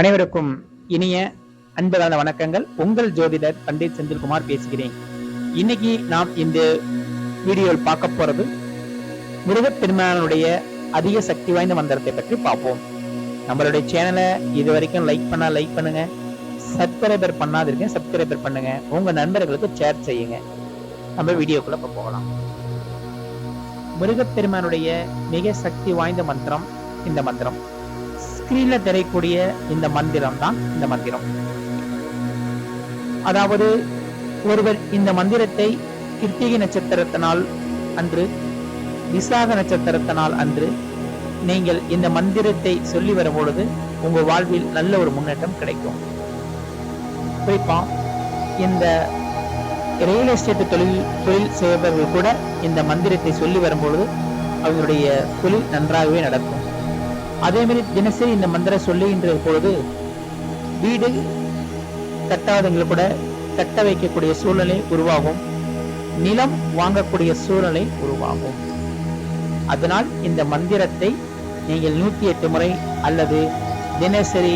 அனைவருக்கும் இனிய அன்பதான வணக்கங்கள். உங்கள் ஜோதிடர் பண்டிட் செந்தில்குமார் பேசுகிறேன். இன்னைக்கு நாம் இந்த வீடியோவில் பார்க்க போறது முருகப்பெருமானுடைய அதிக சக்தி வாய்ந்த மந்திரத்தை பற்றி பார்ப்போம். நம்மளுடைய சேனலை இது வரைக்கும் லைக் பண்ணா லைக் பண்ணுங்க. சப்ஸ்கிரைபர் பண்ணாதிருக்கேன் சப்ஸ்கிரைபர் பண்ணுங்க. உங்க நண்பர்களுக்கு ஷேர் செய்யுங்க. நம்ம வீடியோக்குள்ள போகலாம். முருகப்பெருமானுடைய மிக சக்தி வாய்ந்த மந்திரம் இந்த மந்திரம். ஸ்கிரீன்ல தெரியக்கூடிய இந்த மந்திரம் தான் இந்த மந்திரம். அதாவது ஒருவர் இந்த மந்திரத்தை கிருத்திகை நட்சத்திரத்தினால் அன்று விசாக நட்சத்திரத்தினால் அன்று நீங்கள் இந்த மந்திரத்தை சொல்லி வரும் பொழுது உங்க வாழ்வில் நல்ல ஒரு முன்னேற்றம் கிடைக்கும். குறிப்பா இந்த ரியல் எஸ்டேட் தொழில் தொழில் செய்பவர்கள் கூட இந்த மந்திரத்தை சொல்லி வரும்பொழுது அவங்களுடைய தொழில் நன்றாகவே நடக்கும். அதே மாதிரி தினசரி இந்த மந்திரம் சொல்லுகின்ற பொழுது வீடு கட்டாதவங்களை கூட கட்ட வைக்கக்கூடிய சூழ்நிலை உருவாகும். நிலம் வாங்கக்கூடிய சூழ்நிலை உருவாகும். அதனால் இந்த மந்திரத்தை நீங்கள் நூத்தி எட்டு முறை அல்லது தினசரி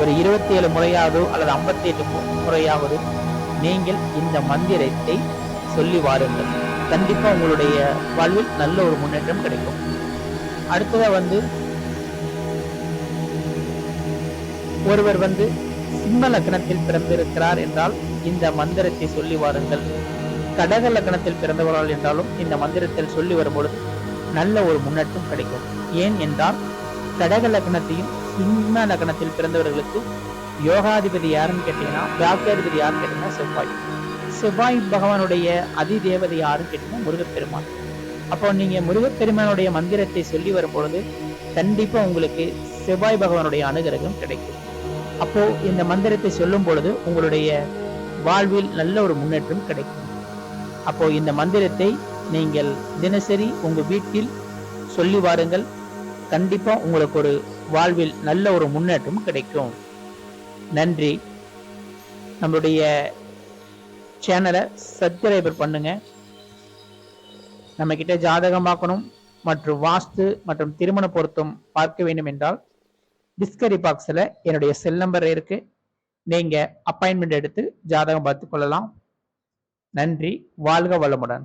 ஒரு இருபத்தி ஏழு முறையாவது அல்லது ஐம்பத்தி எட்டு முறையாவது நீங்கள் இந்த மந்திரத்தை சொல்லி வாருங்கள். கண்டிப்பா உங்களுடைய வாழ்வில் நல்ல ஒரு முன்னேற்றம் கிடைக்கும். அடுத்ததா வந்து ஒருவர் வந்து சிம்ம லக்னத்தில் பிறந்திருக்கிறார் என்றால் இந்த மந்திரத்தை சொல்லி வாருங்கள். கடக லக்னத்தில் பிறந்தவர்கள் என்றாலும் இந்த மந்திரத்தில் சொல்லி வரும்பொழுது நல்ல ஒரு முன்னேற்றம் கிடைக்கும். ஏன் என்றால் கடக லக்னத்தையும் சிம்ம லக்னத்தில் பிறந்தவர்களுக்கு யோகாதிபதி யாருன்னு கேட்டீங்கன்னா வியாக்கியாதிபதி யாருன்னு கேட்டீங்கன்னா செவ்வாய். செவ்வாய் பகவானுடைய அதி தேவதை யாருன்னு கேட்டீங்கன்னா முருகப்பெருமான். அப்போ நீங்க முருகப்பெருமானுடைய மந்திரத்தை சொல்லி வரும் பொழுது கண்டிப்பா உங்களுக்கு செவ்வாய் பகவானுடைய அனுகிரகம் கிடைக்கும். அப்போ இந்த மந்திரத்தை சொல்லும் பொழுது உங்களுடைய வாழ்வில் நல்ல ஒரு முன்னேற்றம் கிடைக்கும். அப்போ இந்த மந்திரத்தை நீங்கள் தினசரி உங்க வீட்டில் சொல்லி வாருங்கள். கண்டிப்பா உங்களுக்கு ஒரு வாழ்வில் நல்ல ஒரு முன்னேற்றம் கிடைக்கும். நன்றி. நம்மளுடைய சேனலை சப்ஸ்கிரைபர் பண்ணுங்க. நம்ம கிட்ட ஜாதகம் பார்க்கணும் மற்றும் வாஸ்து மற்றும் திருமண பொருத்தம் பார்க்க வேண்டும் என்றால் டிஸ்கரி பாக்ஸில் என்னுடைய செல் நம்பர் இருக்கு. நீங்க அப்பாயின்மெண்ட் எடுத்து ஜாதகம் பார்த்து கொள்ளலாம். நன்றி. வாழ்க வளமுடன்.